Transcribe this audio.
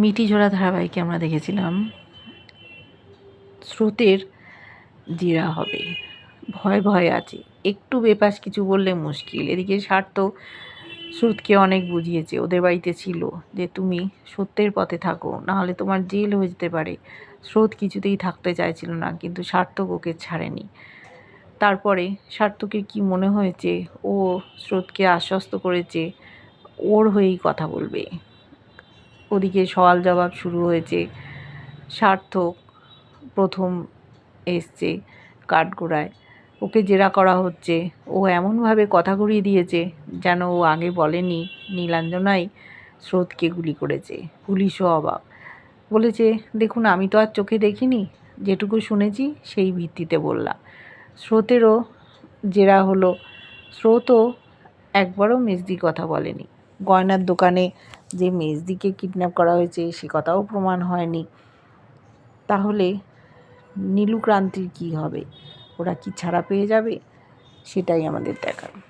মিটি ঝোড়া ধারাবাহিকে আমরা দেখেছিলাম। স্রোতের জেরা হবে। ভয় ভয় আছে। একটু বেপাস কিছু বললে মুশকিল। এদিকে স্বার্থ স্রোতকে অনেক বুঝিয়েছে। ওদের বাড়িতে ছিল যে, তুমি সত্যের পথে থাকো। নাহলে তোমার জেল হয়ে যেতে পারে। স্রোত কিছুতেই থাকতে চাইছিল না, কিন্তু সার্থক ওকে ছাড়েনি। তারপরে সার্থকের কি মনে হয়েছে, ও স্রোতকে আশ্বস্ত করেছে, ওর হয়েই কথা বলবে। ওদিকে সওয়াল জবাব শুরু হয়েছে, সার্থক প্রথম এসছে কাঠগোড়ায়। ওকে জেরা করা হচ্ছে, ও এমনভাবে কথা ঘুরিয়ে দিয়েছে যেন ও আগে বলেনি, নীলাঞ্জনাই স্রোতকে গুলি করেছে, পুলিশও অবাক। বলেছে, দেখুন, আমি তো আর চোখে দেখিনি, যেটুকু শুনেছি সেই ভিত্তিতে বললাম। স্রোতেরও জেরা হলো, স্রোতও একবারও মেজদি কথা বলেনি। গয়নার দোকানে যে মেজদিকে কিডন্যাপ করা হয়েছে, সে কথাও প্রমাণ হয়নি। তাহলে নীলুক্রান্তির কি হবে? ওরা কি ছাড়া পেয়ে যাবে? সেটাই আমাদের দেখার।